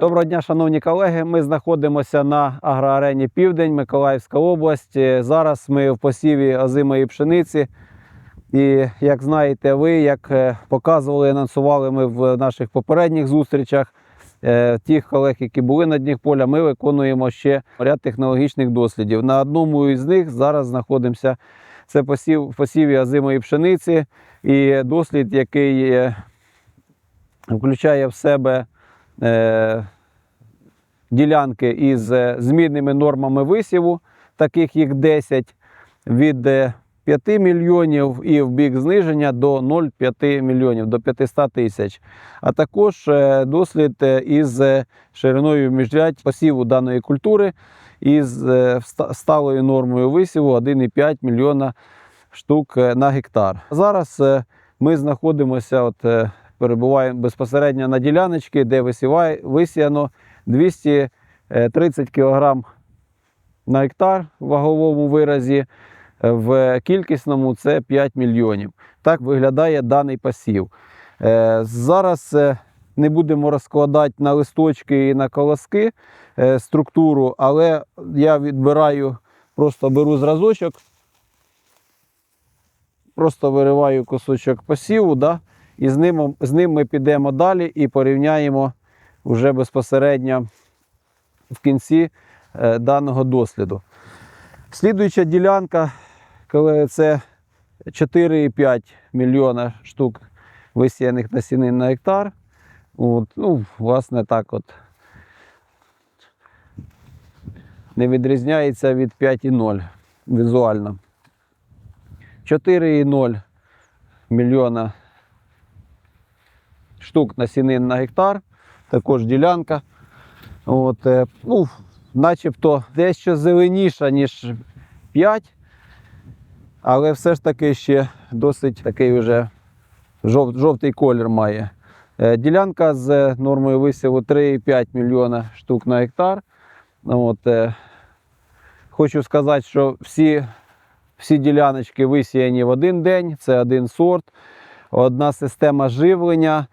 Доброго дня, шановні колеги. Ми знаходимося на агроарені Південь, Миколаївська область. Зараз ми в посіві озимої пшениці. І як знаєте, ви, як е, показували, анонсували ми в наших попередніх зустрічах е, тих колег, які були на дні поля, ми виконуємо ще ряд технологічних дослідів. На одному із них зараз знаходимося. Це посів, посіві озимої пшениці, і дослід, який е, включає в себе ділянки із е, змінними нормами висіву, таких їх 10, від е, 5 мільйонів і в бік зниження до 0,5 мільйонів, до 500 тисяч. А також е, дослід е, із е, шириною міжрядь посіву даної культури із е, сталою нормою висіву 1,5 мільйона штук е, на гектар. Зараз е, ми знаходимося, от, е, перебуваємо безпосередньо на діляночці, де висіває, висіяно 230 кг на гектар в ваговому виразі. Е, В кількісному це 5 мільйонів. Так виглядає даний посів. Е, Зараз е, не будемо розкладати на листочки і на колоски е, структуру, але я відбираю, просто беру зразочок, просто вириваю кусочок посіву, да, і з ним, з ним ми підемо далі і порівняємо вже безпосередньо в кінці е, даного досліду. Слідуюча ділянка, коли це 4,5 мільйона штук висіяних насінин на гектар. От, ну, власне, так от. Не відрізняється від 5,0 візуально. 4,0 мільйона штук насінин на гектар, також ділянка. От, е, ну, начебто дещо зеленіша, ніж 5, але все ж таки ще досить такий вже жов, жовтий колір має. Е, Ділянка з нормою висіву 3,5 мільйона штук на гектар. От, е, хочу сказати, що всі, всі діляночки висіяні в один день, це один сорт, одна система живлення,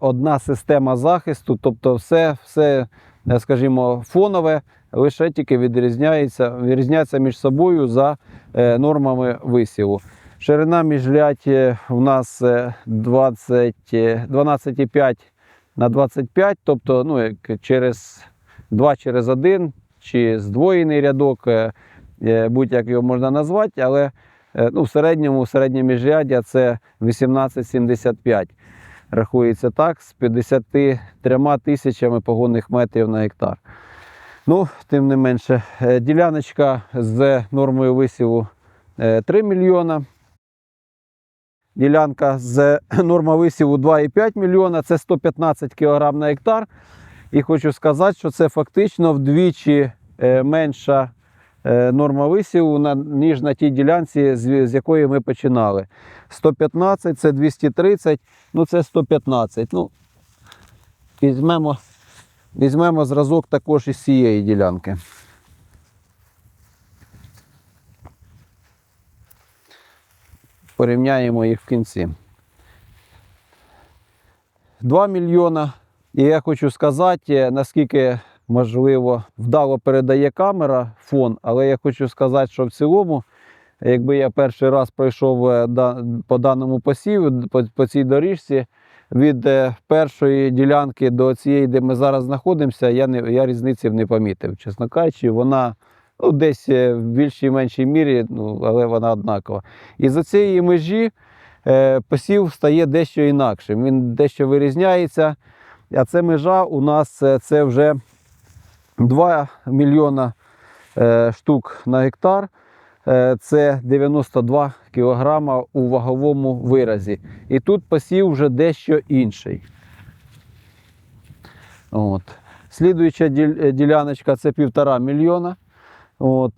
одна система захисту, тобто все, все е, скажімо, фонове, лише тільки відрізняється, відрізняється між собою за е, нормами висіву. Ширина міжлядь е, у нас е, 20, е, 12,5 на 25, тобто ну, як через 2 через 1 чи здвоєний рядок, е, е, будь-як його можна назвати, але е, ну, в середньому середнє міжряддя це 18,75. Рахується так, з 53 тисячами погонних метрів на гектар. Ну, тим не менше, е, діляночка з нормою висіву е, 3 мільйона. Ділянка з норма висіву 2,5 мільйона, це 115 кг на гектар. І хочу сказати, що це фактично вдвічі е, менша е, норма висіву, ніж на тій ділянці, з, якої ми починали. 115 це 230, ну це 115. Ну, візьмемо, візьмемо зразок також із цієї ділянки. Порівняємо їх в кінці. 2 мільйона. І я хочу сказати, наскільки можливо вдало передає камера фон, але я хочу сказати, що в цілому, якби я перший раз пройшов е, по даному посіву, по, цій доріжці, від е, першої ділянки до цієї, де ми зараз знаходимося, я, не, я різниці не помітив. Чесно кажучи, вона ну, десь е, в більшій меншій мірі, ну, але вона однакова. І за цієї межі е, посів стає дещо інакшим. Він дещо вирізняється. А це межа у нас це вже 2 мільйона е, штук на гектар. Е, Це 92 кілограма у ваговому виразі. І тут посів вже дещо інший. От. Слідуюча е, діляночка це півтора мільйона. От.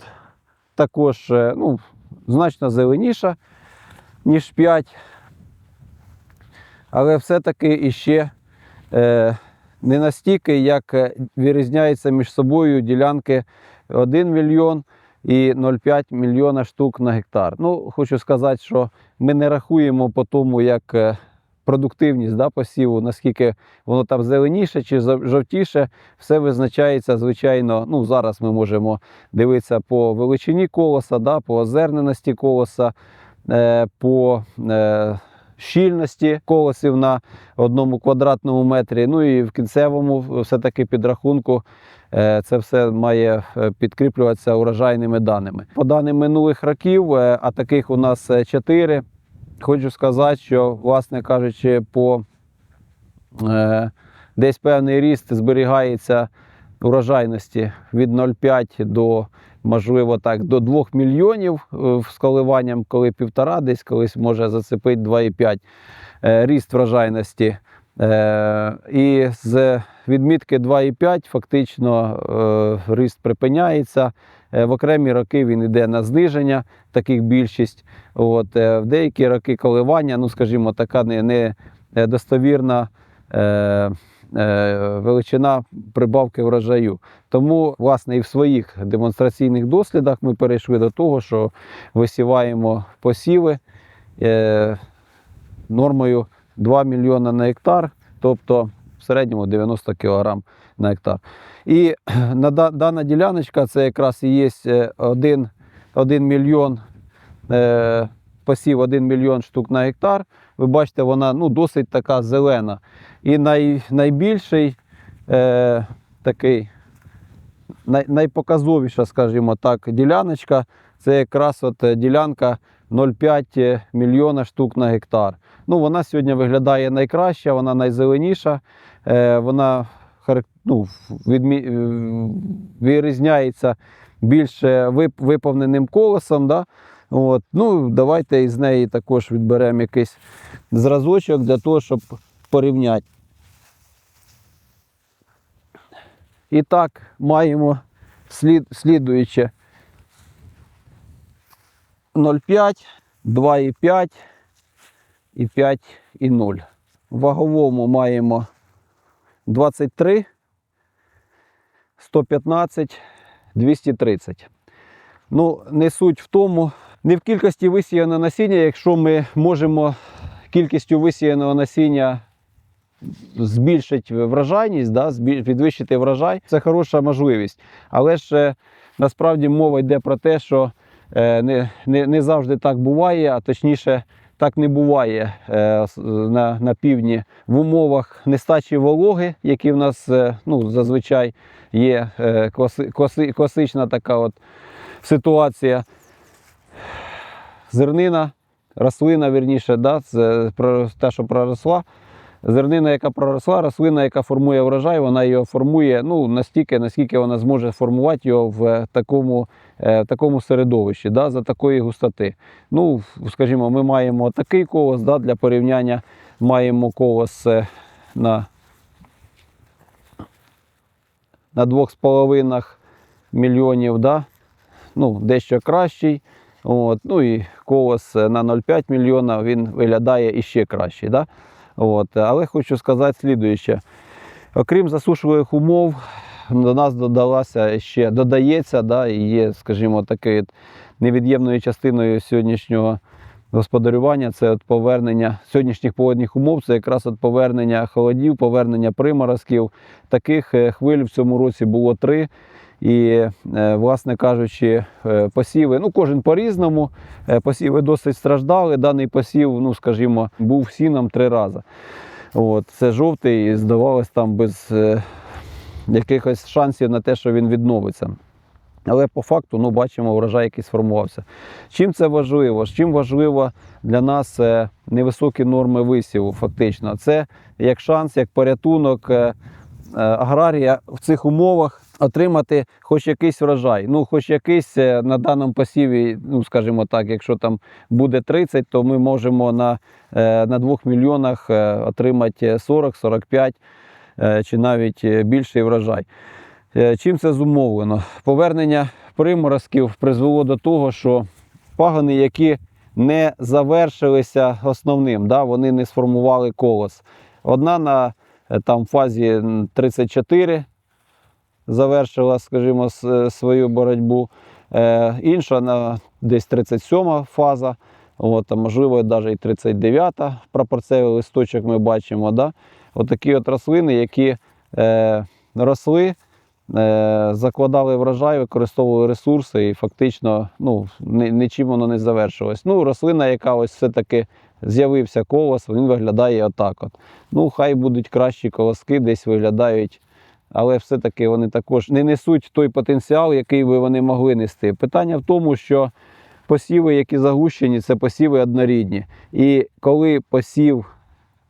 Також ну, значно зеленіша, ніж 5. Але все-таки іще не настільки, як е, вирізняються між собою ділянки 1 мільйон і 0,5 мільйона штук на гектар. Ну, хочу сказати, що ми не рахуємо по тому, як е, продуктивність да, посіву, наскільки воно там зеленіше чи жовтіше, все визначається, звичайно. Ну, зараз ми можемо дивитися по величині колоса, да, по озерненості колоса, е, по щільності колосів на одному квадратному метрі. Ну і в кінцевому все-таки підрахунку е, це все має е, підкріплюватися урожайними даними. По даним минулих років, е, а таких у нас чотири. Хочу сказати, що, власне кажучи, по десь певний ріст зберігається урожайності від 0,5 до, можливо, так, до 2 мільйонів е, з коливанням, коли півтора, десь колись може зацепити 2,5 е, ріст врожайності. Е, І з відмітки 2,5 фактично ріст припиняється. В окремі роки він йде на зниження, таких більшість. От, в деякі роки коливання, ну скажімо, така не, не е, е, е, величина прибавки врожаю. Тому, власне, і в своїх демонстраційних дослідах ми перейшли до того, що висіваємо посіви е, нормою 2 мільйона на гектар, тобто в середньому 90 кг на гектар. І на дана діляночка це якраз і є 1, 1 мільйон е, посів 1 мільйон штук на гектар. Ви бачите, вона ну, досить така зелена. І най, найбільший е, такий най, найпоказовіша, скажімо так, діляночка це якраз от е, ділянка 0,5 мільйона штук на гектар. Ну, вона сьогодні виглядає найкраща, вона найзеленіша, е, вона ну, відмі... е, вирізняється більш е, вип- виповненим колосом. Да? От. Ну, давайте із неї також відберемо якийсь зразочок для того, щоб порівняти. І так, маємо слід, слідуюче 0,5, 2,5 і 5 і 0. В ваговому маємо 23, 115, 230. Ну, не суть в тому, не в кількості висіяного насіння, якщо ми можемо кількістю висіяного насіння збільшити врожайність, да, підвищити врожай, це хороша можливість. Але ж е, насправді мова йде про те, що е, не, не, не завжди так буває, а точніше, так не буває е, на, на півдні в умовах нестачі вологи, які в нас ну, зазвичай є класи, класи, класична така от ситуація. Зернина, рослина, вірніше, да, це те, що проросла. Зернина, яка проросла, рослина, яка формує врожай, вона його формує ну, настільки, наскільки вона зможе формувати його в такому, е, в такому середовищі, да, за такої густоти. Ну, скажімо, ми маємо такий колос да, для порівняння, маємо колос е, на, на 2,5 мільйонів, да, ну, дещо кращий. От, ну і колос е, на 0,5 мільйона він виглядає іще кращий. Да? От, але хочу сказати слідуюче. Окрім засушливих умов, до нас додалася ще додається, да, і є, скажімо, такою невід'ємною частиною сьогоднішнього господарювання. Це от повернення сьогоднішніх погодних умов, це якраз от повернення холодів, повернення приморозків. Таких е, хвиль в цьому році було три. І, е, власне кажучи, е, посіви, ну кожен по-різному. Е, Посіви досить страждали. Даний посів, ну скажімо, був сіном три рази. От, це жовтий, і здавалось, там без якихось шансів на те, що він відновиться. Але по факту ну, бачимо, врожай, який сформувався. Чим це важливо? Чим важливо для нас невисокі норми висіву, фактично. Це як шанс, як порятунок аграрія в цих умовах отримати хоч якийсь врожай. Ну, хоч якийсь е, на даному посіві, ну скажімо так, якщо там буде 30, то ми можемо на, е, на 2 мільйонах е, отримати 40-45 е, чи навіть більший врожай. Чим це зумовлено? Повернення приморозків призвело до того, що пагони, які не завершилися основним, да, вони не сформували колос. Одна на там, фазі 34 завершила, скажімо, свою боротьбу, е, інша десь 37 фаза. От, можливо, навіть і 39-та прапорцевий листочок ми бачимо. Да? Отакі от рослини, які е, росли, е, закладали врожай, використовували ресурси і фактично ну, нічим воно не завершилось. Ну, рослина, яка ось все-таки з'явився колос, він виглядає отак. От. Ну, хай будуть кращі колоски, десь виглядають, але все-таки вони також не несуть той потенціал, який би вони могли нести. Питання в тому, що посіви, які загущені, це посіви однорідні. І коли посів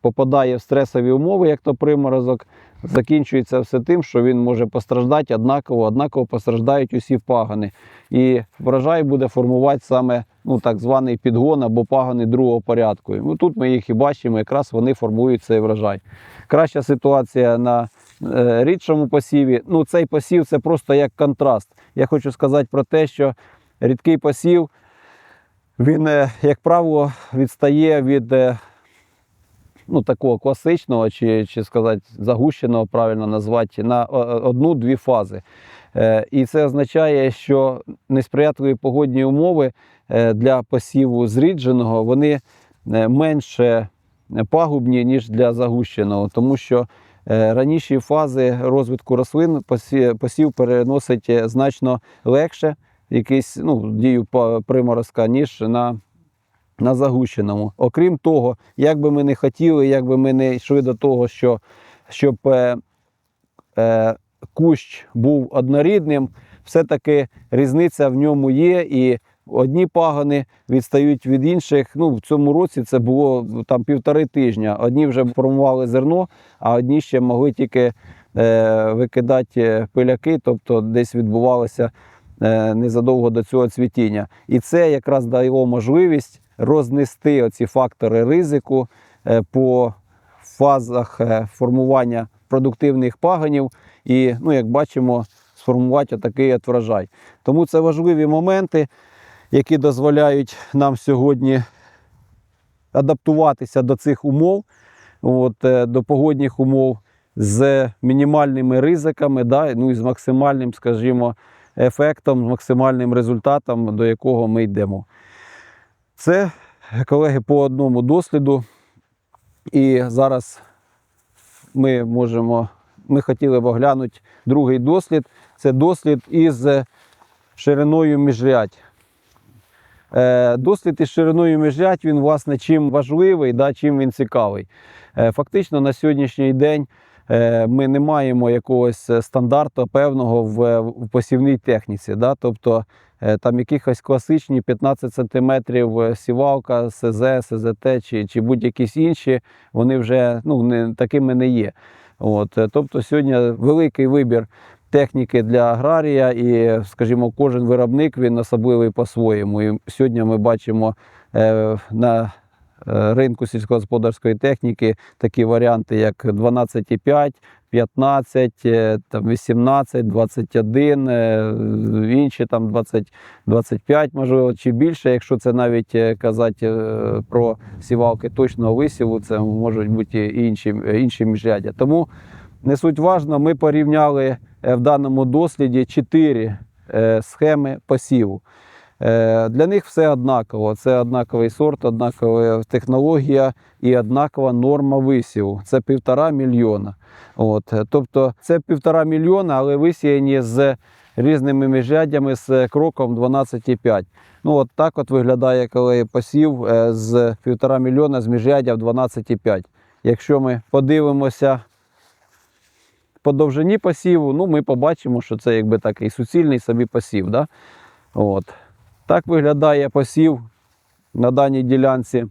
попадає в стресові умови, як то приморозок, закінчується все тим, що він може постраждати однаково, однаково постраждають усі пагани. І врожай буде формувати саме ну, так званий підгон або пагани другого порядку. Ну, тут ми їх і бачимо, якраз вони формують цей врожай. Краща ситуація на рідшому посіві. Ну, цей посів це просто як контраст. Я хочу сказати про те, що рідкий посів, він, е, як правило, відстає від е, ну, такого класичного, чи, чи сказати, загущеного, правильно назвати, на одну-дві фази. Е, І це означає, що несприятливі погодні умови е, для посіву зрідженого вони е, менше пагубні, ніж для загущеного, тому що е, раніші фази розвитку рослин посів переносить е, значно легше якийсь ну, дію приморозка, ніж на на загущеному. Окрім того, як би ми не хотіли, як би ми не йшли до того, що, щоб е, е, кущ був однорідним, все-таки різниця в ньому є. І одні пагани відстають від інших. Ну, в цьому році це було там півтори тижня. Одні вже формували зерно, а одні ще могли тільки е, викидати пиляки, тобто десь відбувалося е, незадовго до цього цвітіння. І це якраз дало можливість рознести оці фактори ризику е, по фазах е, формування продуктивних паганів і, ну, як бачимо, сформувати такий от врожай. Тому це важливі моменти, які дозволяють нам сьогодні адаптуватися до цих умов, от, е, до погодних умов з мінімальними ризиками, да, ну і з максимальним, скажімо, ефектом, з максимальним результатом, до якого ми йдемо. Це, колеги, по одному досліду. І зараз ми можемо, ми хотіли б оглянути другий дослід. Це дослід із шириною міжрядь. Е, Дослід із шириною міжрядь, він, власне, чим важливий, да, чим він цікавий. Е, Фактично на сьогоднішній день е, ми не маємо якогось стандарту певного в, посівній техніці. Да? Тобто там якихось класичні 15 см сівалка, СЗ, СЗТ чи, чи будь-якісь інші, вони вже ну, не, такими не є. От, тобто сьогодні великий вибір техніки для аграрія, і, скажімо, кожен виробник він особливий по-своєму. І сьогодні ми бачимо е, на е, ринку сільськогосподарської техніки такі варіанти, як 12,5, 15, е, там 18, 21, е, інші там 20, 25, можливо, чи більше. Якщо це навіть казати про сівалки точного висіву, це можуть бути і інші, інші міжряддя. Тому не суть важно, ми порівняли е, в даному досліді чотири е, схеми посіву. Е, Для них все однаково. Це однаковий сорт, однакова технологія і однакова норма висіву. Це півтора мільйона. От. Тобто це півтора мільйона, але висіяні з різними міжряддями з кроком 12,5. Ну, от так от виглядає, коли посів з півтора мільйона з міжряддя в 12,5. Якщо ми подивимося по довжині посіву, ну, ми побачимо, що це якби такий суцільний собі посів. Да? От. Так виглядає посів на даній ділянці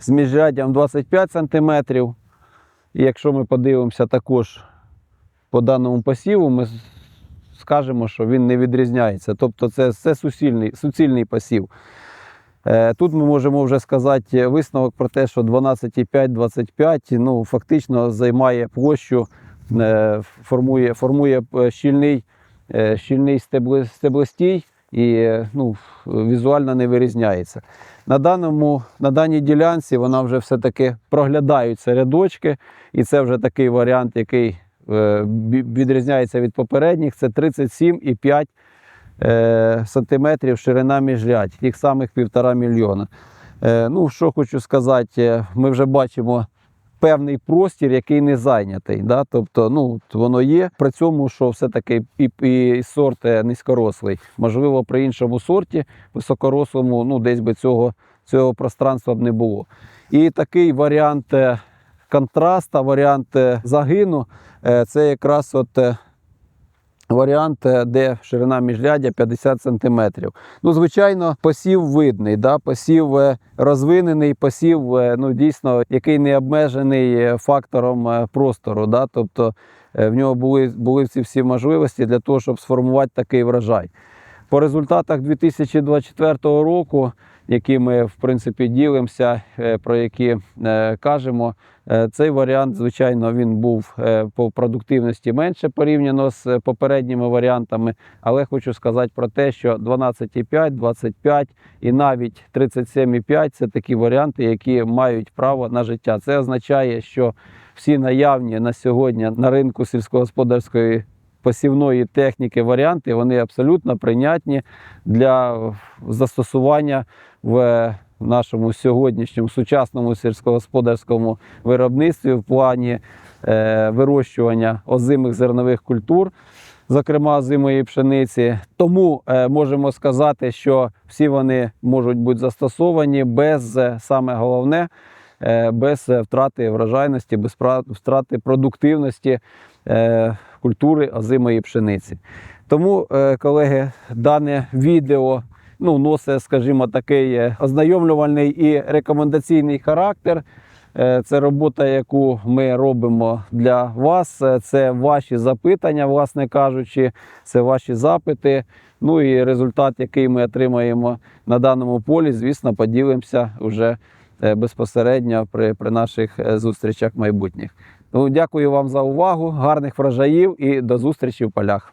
з міжряддям 25 см. І якщо ми подивимося також по даному посіву, ми скажемо, що він не відрізняється. Тобто це, це суцільний, суцільний посів. Е, Тут ми можемо вже сказати висновок про те, що 12,5-25 ну, фактично займає площу, формує, формує е, щільний, е, щільний стеблостій і е, ну, візуально не вирізняється. На, даному, на даній ділянці вона вже все-таки проглядаються рядочки, і це вже такий варіант, який е, відрізняється від попередніх. Це 37,5 е, сантиметрів ширина міжрядь, тих самих півтора мільйона. Е, ну, що хочу сказати, е, ми вже бачимо певний простір, який не зайнятий. Да? Тобто, ну, воно є. При цьому, що все-таки і, і сорт е, низькорослий. Можливо, при іншому сорті, високорослому, ну, десь би цього, цього пространства б не було. І такий варіант е, контраста, варіант е, загину це якраз от. Варіант, е, де ширина міжрядя 50 см. Ну, звичайно, посів видний, да? посів е, розвинений, посів е, ну, дійсно, який не обмежений фактором простору. Да? Тобто в нього були, були всі всі можливості для того, щоб сформувати такий врожай. По результатах 2024 року, які ми в принципі ділимося, е, про які е, кажемо, е, цей варіант, звичайно, він був по продуктивності менше порівняно з попередніми варіантами. Але хочу сказати про те, що 12,5, 25 і навіть 37,5 це такі варіанти, які мають право на життя. Це означає, що всі наявні на сьогодні на ринку сільськогосподарської посівної техніки варіанти, вони абсолютно прийнятні для застосування в нашому сьогоднішньому сучасному сільськогосподарському виробництві в плані е, вирощування озимих зернових культур, зокрема озимої пшениці. Тому е, можемо сказати, що всі вони можуть бути застосовані без е, саме головне. е, Без е, втрати врожайності, без втрати продуктивності е, культури озимої пшениці. Тому, е, колеги, дане відео ну, носить, скажімо, такий е, ознайомлювальний і рекомендаційний характер. Е, Це робота, яку ми робимо для вас. Це ваші запитання, власне кажучи, це ваші запити. Ну і результат, який ми отримаємо на даному полі, звісно, поділимося вже безпосередньо при, при наших зустрічах майбутніх. Тому дякую вам за увагу, гарних врожаїв і до зустрічі в полях.